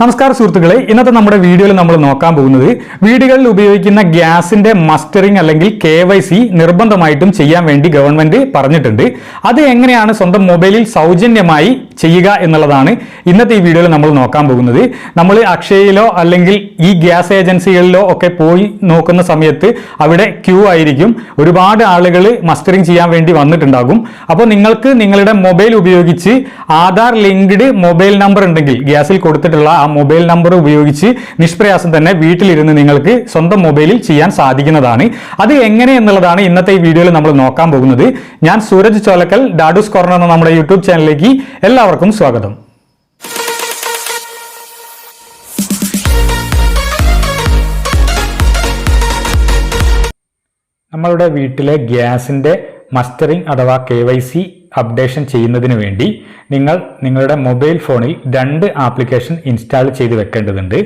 നമസ്കാരം സുഹൃത്തുക്കളെ. ഇന്നത്തെ നമ്മുടെ വീഡിയോയിൽ നമ്മൾ നോക്കാൻ പോകുന്നത് വീടുകളിൽ ഉപയോഗിക്കുന്ന ഗ്യാസിന്റെ മസ്റ്ററിംഗ് അല്ലെങ്കിൽ കെ വൈ സി നിർബന്ധമായിട്ടും ചെയ്യാൻ വേണ്ടി ഗവൺമെന്റ് പറഞ്ഞിട്ടുണ്ട്. അത് എങ്ങനെയാണ് സ്വന്തം മൊബൈലിൽ സൗജന്യമായി ചെയ്യുക എന്നുള്ളതാണ് ഇന്നത്തെ ഈ വീഡിയോയിൽ നമ്മൾ നോക്കാൻ പോകുന്നത്. നമ്മൾ അക്ഷയയിലോ അല്ലെങ്കിൽ ഈ ഗ്യാസ് ഏജൻസികളിലോ ഒക്കെ പോയി നോക്കുന്ന സമയത്ത് അവിടെ ക്യൂ ആയിരിക്കും. ഒരുപാട് ആളുകൾ മസ്റ്ററിംഗ് ചെയ്യാൻ വേണ്ടി വന്നിട്ടുണ്ടാകും. അപ്പോൾ നിങ്ങൾക്ക് നിങ്ങളുടെ മൊബൈൽ ഉപയോഗിച്ച് ആധാർ ലിങ്ക്ഡ് മൊബൈൽ നമ്പർ ഉണ്ടെങ്കിൽ ഗ്യാസിൽ കൊടുത്തിട്ടുള്ള മൊബൈൽ നമ്പർ ഉപയോഗിച്ച് നിഷ്പ്രയാസം തന്നെ വീട്ടിലിരുന്ന് നിങ്ങൾക്ക് സ്വന്തം മൊബൈലിൽ ചെയ്യാൻ സാധിക്കുന്നതാണ്. അത് എങ്ങനെ എന്നുള്ളതാണ് ഇന്നത്തെ ഈ വീഡിയോയിൽ നമ്മൾ നോക്കാൻ പോകുന്നത്. ഞാൻ സൂരജ് ചോലക്കൽ ഡാഡൂസ് കോർണർ എന്ന നമ്മുടെ യൂട്യൂബ് ചാനലിലേക്ക് എല്ലാവർക്കും സ്വാഗതം. നമ്മളുടെ വീട്ടിലെ ഗ്യാസിന്റെ മസ്റ്ററിംഗ് അഥവാ കെ വൈ സി അപ്ഡേഷൻ ചെയ്യുന്നതിന് വേണ്ടി നിങ്ങൾ നിങ്ങളുടെ മൊബൈൽ ഫോണിൽ രണ്ട് ആപ്ലിക്കേഷൻ ഇൻസ്റ്റാൾ ചെയ്ത് വെക്കേണ്ടതുണ്ട്.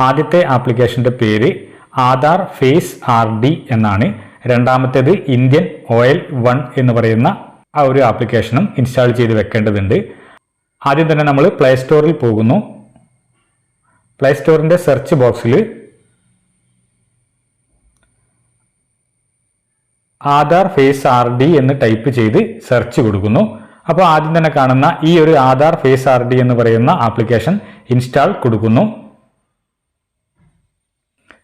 ആദ്യത്തെ ആപ്ലിക്കേഷന്റെ പേര് ആധാർ ഫേസ് ആർ ഡി എന്നാണ്. രണ്ടാമത്തേത് ഇന്ത്യൻ ഓയിൽ വൺ എന്ന് പറയുന്ന ആ ഒരു ആപ്ലിക്കേഷനും ഇൻസ്റ്റാൾ ചെയ്ത് വെക്കേണ്ടതുണ്ട്. ആദ്യം തന്നെ നമ്മൾ പ്ലേ സ്റ്റോറിൽ പോകുന്നു. പ്ലേ സ്റ്റോറിന്റെ സെർച്ച് ബോക്സിൽ ആധാർ ഫേസ് ആർ ഡി എന്ന് ടൈപ്പ് ചെയ്ത് സെർച്ച് കൊടുക്കുന്നു. അപ്പോൾ ആദ്യം തന്നെ കാണുന്ന ഈ ഒരു ആധാർ ഫേസ് ആർ ഡി എന്ന് പറയുന്ന ആപ്ലിക്കേഷൻ ഇൻസ്റ്റാൾ കൊടുക്കുന്നു.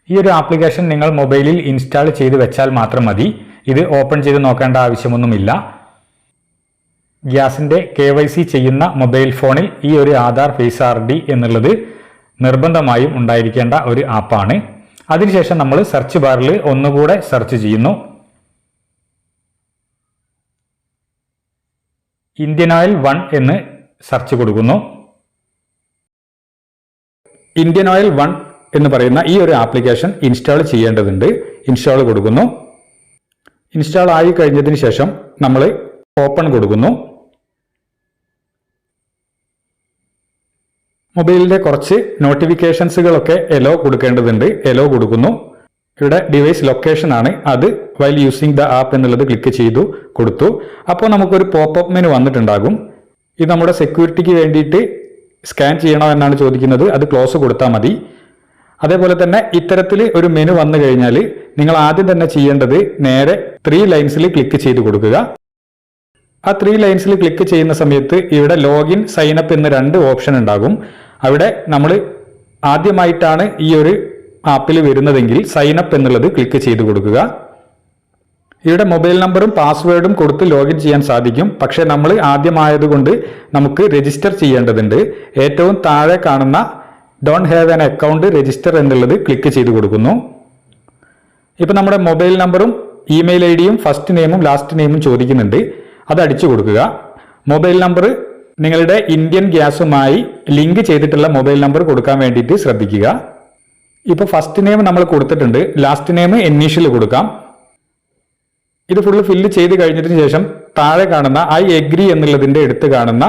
ഈ ഒരു ആപ്ലിക്കേഷൻ നിങ്ങൾ മൊബൈലിൽ ഇൻസ്റ്റാൾ ചെയ്ത് വെച്ചാൽ മാത്രം മതി. ഇത് ഓപ്പൺ ചെയ്ത് നോക്കേണ്ട ആവശ്യമൊന്നുമില്ല. ഗ്യാസിന്റെ കെ വൈ സി ചെയ്യുന്ന മൊബൈൽ ഫോണിൽ ഈ ഒരു ആധാർ ഫേസ് ആർ ഡി എന്നുള്ളത് നിർബന്ധമായും ഉണ്ടായിരിക്കേണ്ട ഒരു ആപ്പാണ്. അതിനുശേഷം നമ്മൾ സെർച്ച് ബാറിൽ ഒന്നുകൂടെ സെർച്ച് ചെയ്യുന്നു. ഇന്ത്യൻ ഓയിൽ വൺ എന്ന് സെർച്ച് കൊടുക്കുന്നു. ഇന്ത്യൻ ഓയിൽ വൺ എന്ന് പറയുന്ന ഈ ഒരു ആപ്ലിക്കേഷൻ ഇൻസ്റ്റാൾ ചെയ്യേണ്ടതുണ്ട്. ഇൻസ്റ്റാൾ കൊടുക്കുന്നു. ഇൻസ്റ്റാൾ ആയി കഴിഞ്ഞതിന് ശേഷം നമ്മൾ ഓപ്പൺ കൊടുക്കുന്നു. മൊബൈലിന്റെ കുറച്ച് നോട്ടിഫിക്കേഷൻസുകളൊക്കെ എലോ കൊടുക്കേണ്ടതുണ്ട്. എലോ കൊടുക്കുന്നു. ഇവിടെ ഡിവൈസ് ലൊക്കേഷൻ ആണ്. അത് വൈൽ യൂസിങ് ദ ആപ്പ് എന്നുള്ളത് ക്ലിക്ക് ചെയ്തു കൊടുത്തു. അപ്പോൾ നമുക്കൊരു പോപ്പപ്പ് മെനു വന്നിട്ടുണ്ടാകും. ഇത് നമ്മുടെ സെക്യൂരിറ്റിക്ക് വേണ്ടിയിട്ട് സ്കാൻ ചെയ്യണോ എന്നാണ് ചോദിക്കുന്നത്. അത് ക്ലോസ് കൊടുത്താൽ മതി. അതേപോലെ തന്നെ ഇത്തരത്തിൽ ഒരു മെനു വന്നു കഴിഞ്ഞാൽ നിങ്ങൾ ആദ്യം തന്നെ ചെയ്യേണ്ടത് നേരെ ത്രീ ലൈൻസിൽ ക്ലിക്ക് ചെയ്ത് കൊടുക്കുക. ആ ത്രീ ലൈൻസിൽ ക്ലിക്ക് ചെയ്യുന്ന സമയത്ത് ഇവിടെ ലോഗിൻ സൈനപ്പ് എന്ന രണ്ട് ഓപ്ഷൻ ഉണ്ടാകും. അവിടെ നമ്മൾ ആദ്യമായിട്ടാണ് ഈ ഒരു ആപ്പിൽ വരുന്നതെങ്കിൽ സൈൻ അപ്പ് എന്നുള്ളത് ക്ലിക്ക് ചെയ്ത് കൊടുക്കുക. ഇവിടെ മൊബൈൽ നമ്പറും പാസ്വേഡും കൊടുത്ത് ലോഗിൻ ചെയ്യാൻ സാധിക്കും. പക്ഷേ നമ്മൾ ആദ്യമായതുകൊണ്ട് നമുക്ക് രജിസ്റ്റർ ചെയ്യേണ്ടതുണ്ട്. ഏറ്റവും താഴെ കാണുന്ന don't have an account register എന്നുള്ളത് ക്ലിക്ക് ചെയ്ത് കൊടുക്കുന്നു. ഇപ്പം നമ്മുടെ മൊബൈൽ നമ്പറും ഇമെയിൽ ഐ ഡിയും ഫസ്റ്റ് നെയിമും ലാസ്റ്റ് നെയിമും ചോദിക്കുന്നുണ്ട്. അത് അടിച്ചു കൊടുക്കുക. മൊബൈൽ നമ്പർ നിങ്ങളുടെ ഇന്ത്യൻ ഗ്യാസുമായി ലിങ്ക് ചെയ്തിട്ടുള്ള മൊബൈൽ നമ്പർ കൊടുക്കാൻ വേണ്ടിയിട്ട് ശ്രദ്ധിക്കുക. ഇപ്പോൾ ഫസ്റ്റ് നെയിം നമ്മൾ കൊടുത്തിട്ടുണ്ട്. ലാസ്റ്റ് നെയിം ഇനീഷ്യൽ കൊടുക്കാം. ഇത് ഫുള്ള് ഫില്ല് ചെയ്ത് കഴിഞ്ഞതിന് ശേഷം താഴെ കാണുന്ന ഐ എഗ്രി എന്നുള്ളതിന്റെ എടുത്ത് കാണുന്ന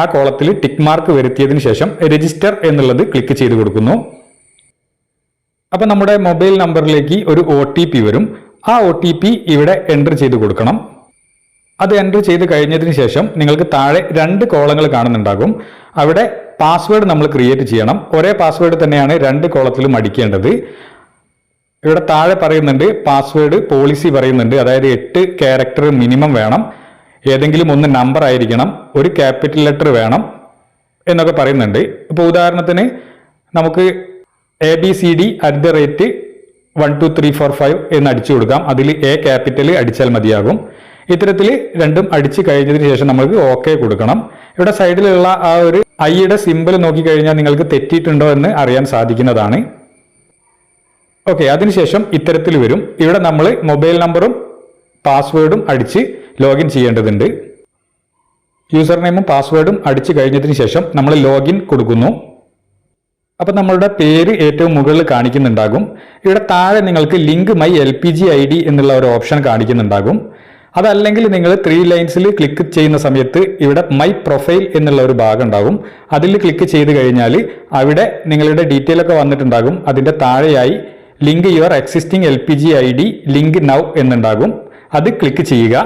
ആ കോളത്തിൽ ടിക്ക് മാർക്ക് വരുത്തിയതിന് ശേഷം രജിസ്റ്റർ എന്നുള്ളത് ക്ലിക്ക് ചെയ്ത് കൊടുക്കുന്നു. അപ്പോൾ നമ്മുടെ മൊബൈൽ നമ്പറിലേക്ക് ഒരു ഒ വരും. ആ ഒ ഇവിടെ എന്റർ ചെയ്ത് കൊടുക്കണം. അത് എന്റർ ചെയ്ത് കഴിഞ്ഞതിന് ശേഷം നിങ്ങൾക്ക് താഴെ രണ്ട് കോളങ്ങൾ കാണുന്നുണ്ടാകും. അവിടെ പാസ്വേഡ് നമ്മൾ ക്രിയേറ്റ് ചെയ്യണം. ഒരേ പാസ്വേഡ് തന്നെയാണ് രണ്ട് കോളത്തിലും അടിക്കേണ്ടത്. ഇവിടെ താഴെ പറയുന്നുണ്ട് പാസ്വേഡ് പോളിസി പറയുന്നുണ്ട്. അതായത് എട്ട് ക്യാരക്ടർ മിനിമം വേണം. ഏതെങ്കിലും ഒന്ന് നമ്പർ ആയിരിക്കണം. ഒരു ക്യാപിറ്റൽ ലെറ്റർ വേണം എന്നൊക്കെ പറയുന്നുണ്ട്. ഇപ്പോൾ ഉദാഹരണത്തിന് നമുക്ക് A B C D at the rate one two three four five എന്ന് അടിച്ചു കൊടുക്കാം. അതിൽ എ ക്യാപിറ്റൽ അടിച്ചാൽ മതിയാകും. ഇത്തരത്തിൽ രണ്ടും അടിച്ചു കഴിഞ്ഞതിന് ശേഷം നമുക്ക് ഓക്കെ കൊടുക്കണം. ഇവിടെ സൈഡിലുള്ള ആ ഒരു ഐയുടെ സിമ്പിൾ നോക്കിക്കഴിഞ്ഞാൽ നിങ്ങൾക്ക് തെറ്റിയിട്ടുണ്ടോ എന്ന് അറിയാൻ സാധിക്കുന്നതാണ്. ഓക്കെ അതിനുശേഷം ഇത്തരത്തിൽ വരും. ഇവിടെ നമ്മൾ മൊബൈൽ നമ്പറും പാസ്വേഡും അടിച്ച് ലോഗിൻ ചെയ്യേണ്ടതുണ്ട്. യൂസർ നെയിമും പാസ്വേഡും അടിച്ചു കഴിഞ്ഞതിന് ശേഷം നമ്മൾ ലോഗിൻ കൊടുക്കുന്നു. അപ്പം നമ്മളുടെ പേര് ഏറ്റവും മുകളിൽ കാണിക്കുന്നുണ്ടാകും. ഇവിടെ താഴെ നിങ്ങൾക്ക് link my L P G I D എന്നുള്ള ഒരു ഓപ്ഷൻ കാണിക്കുന്നുണ്ടാകും. അതല്ലെങ്കിൽ നിങ്ങൾ ത്രീ ലൈൻസിൽ ക്ലിക്ക് ചെയ്യുന്ന സമയത്ത് ഇവിടെ മൈ പ്രൊഫൈൽ എന്നുള്ള ഒരു ഭാഗം ഉണ്ടാകും അതിൽ ക്ലിക്ക് ചെയ്ത് കഴിഞ്ഞാൽ അവിടെ നിങ്ങളുടെ ഡീറ്റെയിൽ ഒക്കെ വന്നിട്ടുണ്ടാകും. അതിന്റെ താഴെയായി link your existing L P G I D link now എന്നുണ്ടാകും. അത് ക്ലിക്ക് ചെയ്യുക.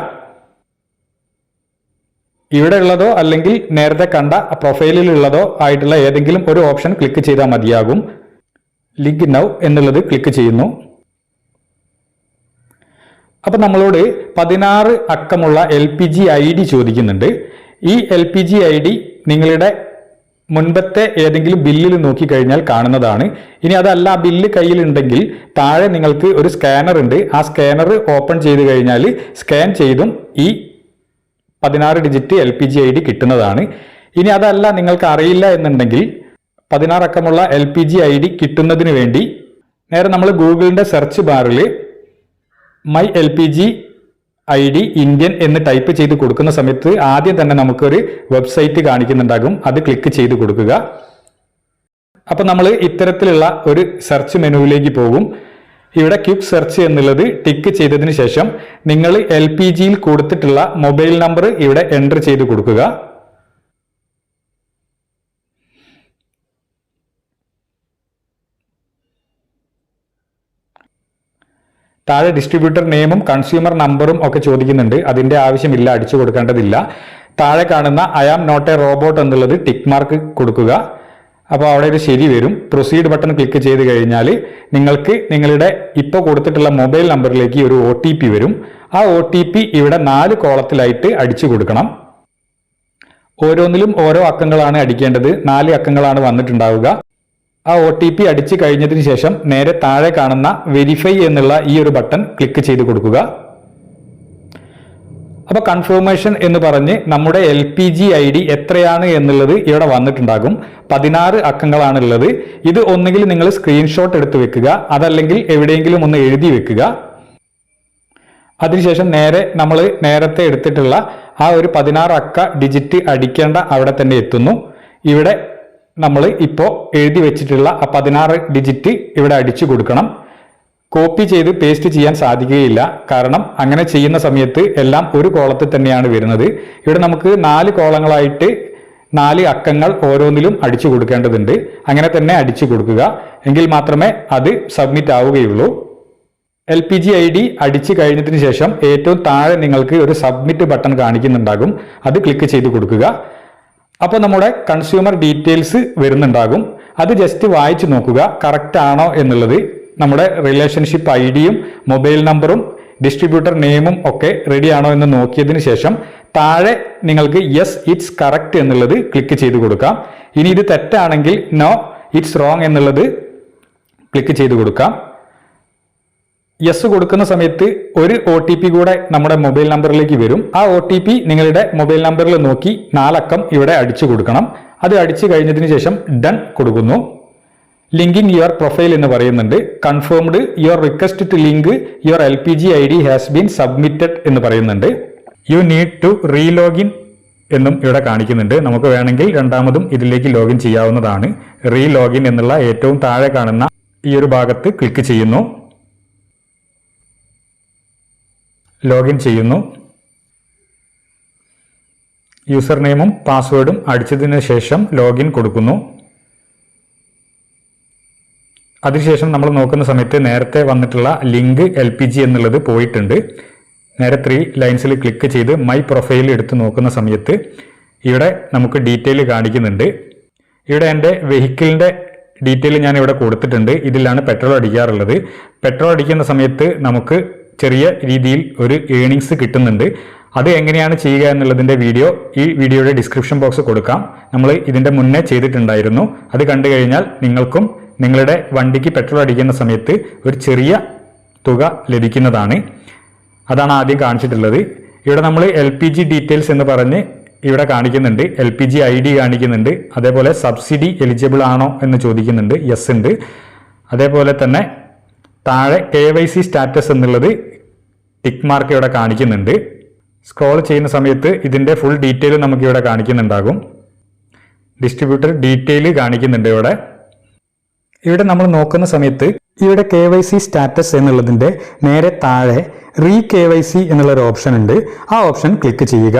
ഇവിടെ ഉള്ളതോ അല്ലെങ്കിൽ നേരത്തെ കണ്ട പ്രൊഫൈലിൽ ഉള്ളതോ ആയിട്ടുള്ള ഏതെങ്കിലും ഒരു ഓപ്ഷൻ ക്ലിക്ക് ചെയ്താൽ മതിയാകും. ലിങ്ക് നൗ എന്നുള്ളത് ക്ലിക്ക് ചെയ്യുന്നു. അപ്പൊ നമ്മളോട് പതിനാറ് അക്കമുള്ള L P G I D ചോദിക്കുന്നുണ്ട്. ഈ L P G I D നിങ്ങളുടെ മുൻപത്തെ ഏതെങ്കിലും ബില്ലിൽ നോക്കിക്കഴിഞ്ഞാൽ കാണുന്നതാണ്. ഇനി അതല്ല ആ ബില്ല് കയ്യിലുണ്ടെങ്കിൽ താഴെ നിങ്ങൾക്ക് ഒരു സ്കാനർ ഉണ്ട്. ആ സ്കാനർ ഓപ്പൺ ചെയ്ത് കഴിഞ്ഞാൽ സ്കാൻ ചെയ്തും ഈ പതിനാറ് digit L P G I D കിട്ടുന്നതാണ്. ഇനി അതല്ല നിങ്ങൾക്ക് അറിയില്ല എന്നുണ്ടെങ്കിൽ പതിനാറ് അക്കമുള്ള L P G I D കിട്ടുന്നതിന് വേണ്ടി നേരെ നമ്മൾ ഗൂഗിളിന്റെ സെർച്ച് ബാറിൽ my L P G I D Indian എന്ന് ടൈപ്പ് ചെയ്ത് കൊടുക്കുന്ന സമയത്ത് ആദ്യം തന്നെ നമുക്കൊരു വെബ്സൈറ്റ് കാണിക്കുന്നുണ്ടാകും. അത് ക്ലിക്ക് ചെയ്ത് കൊടുക്കുക. അപ്പൊ നമ്മൾ ഇത്തരത്തിലുള്ള ഒരു സെർച്ച് മെനുവിലേക്ക് പോകും. ഇവിടെ ക്യുക്ക് സെർച്ച് എന്നുള്ളത് ടിക്ക് ചെയ്തതിന് ശേഷം നിങ്ങൾ എൽ പി ജിയിൽ കൊടുത്തിട്ടുള്ള മൊബൈൽ നമ്പർ ഇവിടെ എന്റർ ചെയ്ത് കൊടുക്കുക. താഴെ ഡിസ്ട്രിബ്യൂട്ടർ നെയിമും കൺസ്യൂമർ നമ്പറും ഒക്കെ ചോദിക്കുന്നുണ്ട്. അതിന്റെ ആവശ്യമില്ല അടിച്ചു കൊടുക്കേണ്ടതില്ല. താഴെ കാണുന്ന I am not a robot എന്നുള്ളത് ടിക്ക് മാർക്ക് കൊടുക്കുക. അപ്പോൾ അവിടെ ഒരു ശരി വരും. പ്രൊസീഡ് ബട്ടൺ ക്ലിക്ക് ചെയ്ത് കഴിഞ്ഞാൽ നിങ്ങൾക്ക് നിങ്ങളുടെ ഇപ്പോൾ കൊടുത്തിട്ടുള്ള മൊബൈൽ നമ്പറിലേക്ക് ഒരു ഒ വരും. ആ ഒ ഇവിടെ നാല് കോളത്തിലായിട്ട് അടിച്ചു കൊടുക്കണം. ഓരോന്നിലും ഓരോ അക്കങ്ങളാണ് അടിക്കേണ്ടത്. നാല് അക്കങ്ങളാണ് വന്നിട്ടുണ്ടാവുക. ആ ഒ ടി പി അടിച്ചു കഴിഞ്ഞതിന് ശേഷം നേരെ താഴെ കാണുന്ന വെരിഫൈ എന്നുള്ള ഈ ഒരു ബട്ടൺ ക്ലിക്ക് ചെയ്ത് കൊടുക്കുക. അപ്പൊ കൺഫർമേഷൻ എന്ന് പറഞ്ഞ് നമ്മുടെ L P G I D എത്രയാണ് എന്നുള്ളത് ഇവിടെ വന്നിട്ടുണ്ടാകും. പതിനാറ് അക്കങ്ങളാണ് ഉള്ളത് ഇത് ഒന്നുകിൽ നിങ്ങൾ സ്ക്രീൻഷോട്ട് എടുത്ത് വെക്കുക അതല്ലെങ്കിൽ എവിടെയെങ്കിലും ഒന്ന് എഴുതി വെക്കുക. അതിനുശേഷം നേരെ നമ്മൾ നേരത്തെ എടുത്തിട്ടുള്ള ആ ഒരു പതിനാറ് അക്ക ഡിജിറ്റ് അടിക്കേണ്ട അവിടെ തന്നെ എത്തുന്നു. ഇവിടെ നമ്മൾ ഇപ്പോൾ എഴുതി വെച്ചിട്ടുള്ള ആ പതിനാറ് ഡിജിറ്റ് ഇവിടെ അടിച്ചു കൊടുക്കണം. കോപ്പി ചെയ്ത് പേസ്റ്റ് ചെയ്യാൻ സാധിക്കുകയില്ല. കാരണം അങ്ങനെ ചെയ്യുന്ന സമയത്ത് എല്ലാം ഒരു കോളത്തിൽ തന്നെയാണ് വരുന്നത്. ഇവിടെ നമുക്ക് നാല് കോളങ്ങളായിട്ട് നാല് അക്കങ്ങൾ ഓരോന്നിലും അടിച്ചു കൊടുക്കേണ്ടതുണ്ട്. അങ്ങനെ തന്നെ അടിച്ചു കൊടുക്കുക. എങ്കിൽ മാത്രമേ അത് സബ്മിറ്റ് ആവുകയുള്ളൂ. L P G I D അടിച്ചു കഴിഞ്ഞതിന് ശേഷം ഏറ്റവും താഴെ നിങ്ങൾക്ക് ഒരു സബ്മിറ്റ് ബട്ടൺ കാണിക്കുന്നുണ്ടാകും. അത് ക്ലിക്ക് ചെയ്ത് കൊടുക്കുക. അപ്പോൾ നമ്മുടെ കൺസ്യൂമർ ഡീറ്റെയിൽസ് വരുന്നുണ്ടാകും. അത് ജസ്റ്റ് വായിച്ചു നോക്കുക. കറക്റ്റ് ആണോ എന്നുള്ളത് നമ്മുടെ റിലേഷൻഷിപ്പ് ഐ ഡിയും മൊബൈൽ നമ്പറും ഡിസ്ട്രിബ്യൂട്ടർ നെയിമും ഒക്കെ റെഡി ആണോ എന്ന് നോക്കിയതിന് ശേഷം താഴെ നിങ്ങൾക്ക് യെസ് ഇറ്റ്സ് കറക്റ്റ് എന്നുള്ളത് ക്ലിക്ക് ചെയ്ത് കൊടുക്കാം. ഇനി ഇത് തെറ്റാണെങ്കിൽ നോ ഇറ്റ്സ് റോങ് എന്നുള്ളത് ക്ലിക്ക് ചെയ്ത് കൊടുക്കാം. യെസ് കൊടുക്കുന്ന സമയത്ത് ഒരു ഒ ടി പി കൂടെ നമ്മുടെ മൊബൈൽ നമ്പറിലേക്ക് വരും. ആ ഒ ടി പി നിങ്ങളുടെ മൊബൈൽ നമ്പറിൽ നോക്കി നാലക്കം ഇവിടെ അടിച്ചു കൊടുക്കണം. അത് അടിച്ചു കഴിഞ്ഞതിന് ശേഷം ഡൺ കൊടുക്കുന്നു. ലിങ്കിങ് യുവർ പ്രൊഫൈൽ എന്ന് പറയുന്നുണ്ട്. Confirmed your request to link your L P G I D has been submitted എന്ന് പറയുന്നുണ്ട്. യു നീഡ് ടു റീലോഗിൻ എന്നും ഇവിടെ കാണിക്കുന്നുണ്ട്. നമുക്ക് വേണമെങ്കിൽ രണ്ടാമതും ഇതിലേക്ക് ലോഗിൻ ചെയ്യാവുന്നതാണ്. റീലോഗിൻ എന്നുള്ള ഏറ്റവും താഴെ കാണുന്ന ഈ ഒരു ഭാഗത്ത് ക്ലിക്ക് ചെയ്യുന്നു. ലോഗിൻ ചെയ്യുന്നു. യൂസർ നെയിമും പാസ്വേഡും അടിച്ചതിന് ശേഷം ലോഗിൻ കൊടുക്കുന്നു. അതിനുശേഷം നമ്മൾ നോക്കുന്ന സമയത്ത് നേരത്തെ വന്നിട്ടുള്ള ലിങ്ക് എൽ പി ജി എന്നുള്ളത് പോയിട്ടുണ്ട്. നേരെ ത്രീ ലൈൻസിൽ ക്ലിക്ക് ചെയ്ത് മൈ പ്രൊഫൈൽ എടുത്ത് നോക്കുന്ന സമയത്ത് ഇവിടെ നമുക്ക് ഡീറ്റെയിൽ കാണിക്കുന്നുണ്ട്. ഇവിടെ എന്റെ വെഹിക്കിളിന്റെ ഡീറ്റെയിൽ ഞാൻ ഇവിടെ കൊടുത്തിട്ടുണ്ട്. ഇതിലാണ് പെട്രോൾ അടിക്കാറുള്ളത്. പെട്രോൾ അടിക്കുന്ന സമയത്ത് നമുക്ക് ചെറിയ രീതിയിൽ ഒരു ഏണിങ്സ് കിട്ടുന്നുണ്ട്. അത് എങ്ങനെയാണ് ചെയ്യുക എന്നുള്ളതിന്റെ വീഡിയോ ഈ വീഡിയോയുടെ ഡിസ്ക്രിപ്ഷൻ ബോക്സ് കൊടുക്കാം. നമ്മൾ ഇതിന്റെ മുന്നേ ചെയ്തിട്ടുണ്ടായിരുന്നു. അത് കണ്ടു കഴിഞ്ഞാൽ നിങ്ങൾക്കും നിങ്ങളുടെ വണ്ടിക്ക് പെട്രോൾ അടിക്കുന്ന സമയത്ത് ഒരു ചെറിയ തുക ലഭിക്കുന്നതാണ്. അതാണ് ആദ്യം കാണിച്ചിട്ടുള്ളത്. ഇവിടെ നമ്മൾ എൽ പി ജി ഡീറ്റെയിൽസ് എന്ന് പറഞ്ഞ് ഇവിടെ കാണിക്കുന്നുണ്ട്. L P G I D കാണിക്കുന്നുണ്ട്. അതേപോലെ സബ്സിഡി എലിജിബിൾ ആണോ എന്ന് ചോദിക്കുന്നുണ്ട്. യെസ് ഉണ്ട്. അതേപോലെ തന്നെ താഴെ കെ വൈ സി സ്റ്റാറ്റസ് എന്നുള്ളത് ടിക്ക് മാർക്ക് ഇവിടെ കാണിക്കുന്നുണ്ട്. സ്ക്രോൾ ചെയ്യുന്ന സമയത്ത് ഇതിന്റെ ഫുൾ ഡീറ്റെയിൽ നമുക്ക് ഇവിടെ കാണിക്കുന്നുണ്ടാകും. ഡിസ്ട്രിബ്യൂട്ടർ ഡീറ്റെയിൽ കാണിക്കുന്നുണ്ട് ഇവിടെ. ഇവിടെ നമ്മൾ നോക്കുന്ന സമയത്ത് ഇവിടെ കെ വൈ സി സ്റ്റാറ്റസ് എന്നുള്ളതിന്റെ നേരെ താഴെ റീ കെ വൈ സി എന്നുള്ളൊരു ഓപ്ഷൻ ഉണ്ട്. ആ ഓപ്ഷൻ ക്ലിക്ക് ചെയ്യുക.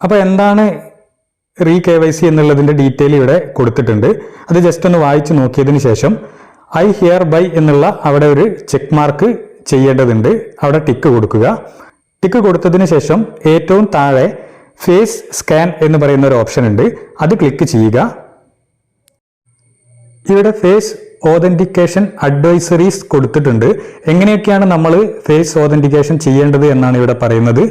അപ്പോൾ എന്താണ് റീ കെ വൈ സി എന്നുള്ളതിന്റെ ഡീറ്റെയിൽ ഇവിടെ കൊടുത്തിട്ടുണ്ട്. അത് ജസ്റ്റ് ഒന്ന് വായിച്ചു നോക്കിയതിന് ശേഷം ഐ ഹിയർ ബൈ എന്നുള്ള അവിടെ ഒരു ചെക്ക് മാർക്ക് ചെയ്യേണ്ടതുണ്ട്. അവിടെ ടിക്ക് കൊടുക്കുക. ടിക്ക് കൊടുത്തതിന് ശേഷം ഏറ്റവും താഴെ ഫേസ് സ്കാൻ എന്ന് പറയുന്ന ഒരു ഓപ്ഷൻ ഉണ്ട്. അത് ക്ലിക്ക് ചെയ്യുക. ഇവിടെ ഫേസ് ഓതന്റിക്കേഷൻ അഡ്വൈസറീസ് കൊടുത്തിട്ടുണ്ട്. എങ്ങനെയൊക്കെയാണ് നമ്മൾ ഫേസ് ഓതന്റിക്കേഷൻ ചെയ്യേണ്ടത് എന്നാണ് ഇവിടെ പറയുന്നത്.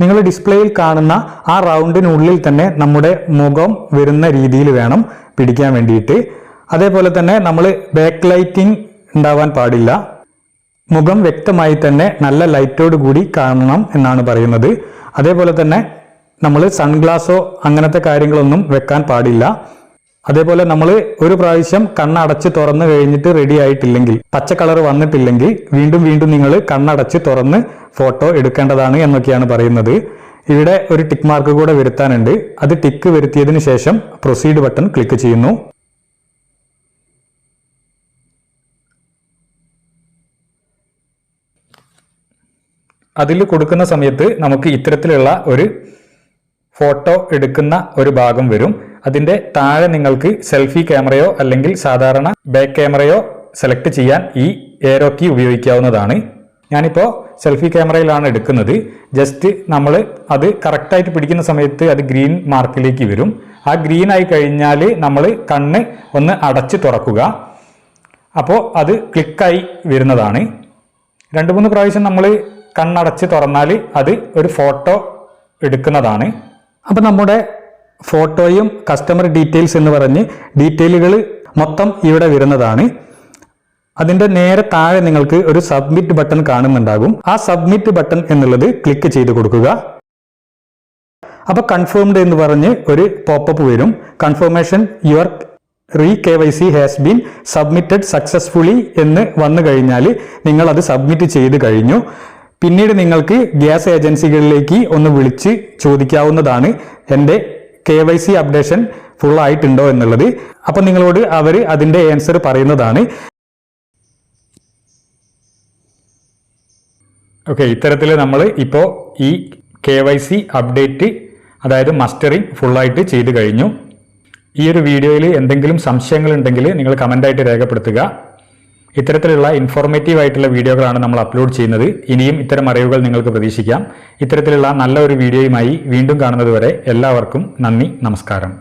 നിങ്ങൾ ഡിസ്പ്ലേയിൽ കാണുന്ന ആ റൗണ്ടിനുള്ളിൽ തന്നെ നമ്മുടെ മുഖം വരുന്ന രീതിയിൽ വേണം പിടിക്കാൻ വേണ്ടിയിട്ട്. അതേപോലെ തന്നെ നമ്മൾ ബാക്ക് ലൈറ്റിംഗ് ഉണ്ടാവാൻ പാടില്ല. മുഖം വ്യക്തമായി തന്നെ നല്ല ലൈറ്റോട് കൂടി കാണണം എന്നാണ് പറയുന്നത്. അതേപോലെ തന്നെ നമ്മൾ സൺഗ്ലാസോ അങ്ങനത്തെ കാര്യങ്ങളൊന്നും വെക്കാൻ പാടില്ല. അതേപോലെ നമ്മൾ ഒരു പ്രാവശ്യം കണ്ണടച്ച് തുറന്നു കഴിഞ്ഞിട്ട് റെഡി ആയിട്ടില്ലെങ്കിൽ പച്ച കളർ വന്നിട്ടില്ലെങ്കിൽ വീണ്ടും വീണ്ടും നിങ്ങൾ കണ്ണടച്ച് തുറന്ന് ഫോട്ടോ എടുക്കേണ്ടതാണ് എന്നൊക്കെയാണ് പറയുന്നത്. ഇവിടെ ഒരു ടിക്ക് മാർക്ക് കൂടെ വരുത്താനുണ്ട്. അത് ടിക്ക് വരുത്തിയതിന് ശേഷം പ്രൊസീഡ് ബട്ടൺ ക്ലിക്ക് ചെയ്യുന്നു. അതിൽ കൊടുക്കുന്ന സമയത്ത് നമുക്ക് ഇത്തരത്തിലുള്ള ഒരു ഫോട്ടോ എടുക്കുന്ന ഒരു ഭാഗം വരും. അതിന്റെ താഴെ നിങ്ങൾക്ക് സെൽഫി ക്യാമറയോ അല്ലെങ്കിൽ സാധാരണ ബാക്ക് ക്യാമറയോ സെലക്ട് ചെയ്യാൻ ഈ ഏരോ കീ ഉപയോഗിക്കാവുന്നതാണ്. ഞാനിപ്പോൾ സെൽഫി ക്യാമറയിലാണ് എടുക്കുന്നത്. ജസ്റ്റ് നമ്മൾ അത് കറക്റ്റായിട്ട് പിടിക്കുന്ന സമയത്ത് അത് ഗ്രീൻ മാർക്കിലേക്ക് വരും. ആ ഗ്രീൻ ആയി കഴിഞ്ഞാൽ നമ്മൾ കണ്ണ് ഒന്ന് അടച്ച് തുറക്കുക. അപ്പോൾ അത് ക്ലിക്കായി വരുന്നതാണ്. രണ്ട് മൂന്ന് പ്രാവശ്യം നമ്മൾ കണ്ണടച്ച് തുറന്നാൽ അത് ഒരു ഫോട്ടോ എടുക്കുന്നതാണ്. അപ്പോൾ നമ്മുടെ ഫോട്ടോയും കസ്റ്റമർ ഡീറ്റെയിൽസ് എന്ന് പറഞ്ഞ് ഡീറ്റെയിലുകൾ മൊത്തം ഇവിടെ വരുന്നതാണ്. അതിന്റെ നേരെ താഴെ നിങ്ങൾക്ക് ഒരു സബ്മിറ്റ് ബട്ടൺ കാണുന്നുണ്ടാകും. ആ സബ്മിറ്റ് ബട്ടൺ എന്നുള്ളത് ക്ലിക്ക് ചെയ്ത് കൊടുക്കുക. അപ്പോൾ കൺഫേംഡ് എന്ന് പറഞ്ഞ് ഒരു പോപ്പപ്പ് വരും. Confirmation your re K Y C has been submitted successfully എന്ന് വന്നു കഴിഞ്ഞാൽ നിങ്ങൾ അത് സബ്മിറ്റ് ചെയ്ത് കഴിഞ്ഞു. പിന്നീട് നിങ്ങൾക്ക് ഗ്യാസ് ഏജൻസികളിലേക്ക് ഒന്ന് വിളിച്ച് ചോദിക്കാവുന്നതാണ് എന്റെ K Y C updation full ആയിട്ടുണ്ടോ എന്നുള്ളത്. അപ്പൊ നിങ്ങളോട് അവർ അതിന്റെ ആൻസർ പറയുന്നതാണ്. ഓക്കെ ഇത്തരത്തിൽ നമ്മൾ ഇപ്പോൾ ഈ കെ വൈ സി അപ്ഡേറ്റ് അതായത് മസ്റ്ററിങ് ഫുള്ളായിട്ട് ചെയ്ത് കഴിഞ്ഞു. ഈ ഒരു വീഡിയോയിൽ എന്തെങ്കിലും സംശയങ്ങൾ ഉണ്ടെങ്കിൽ നിങ്ങൾ കമന്റായിട്ട് രേഖപ്പെടുത്തുക. ഇത്തരത്തിലുള്ള ഇൻഫോർമേറ്റീവ് ആയിട്ടുള്ള വീഡിയോകളാണ് നമ്മൾ അപ്ലോഡ് ചെയ്യുന്നത്. ഇനിയും ഇത്തരം അറിവുകൾ നിങ്ങൾക്ക് പ്രതീക്ഷിക്കാം. ഇത്തരത്തിലുള്ള നല്ല ഒരു വീഡിയോയുമായി വീണ്ടും കാണുന്നതുവരെ എല്ലാവർക്കും നന്ദി നമസ്കാരം.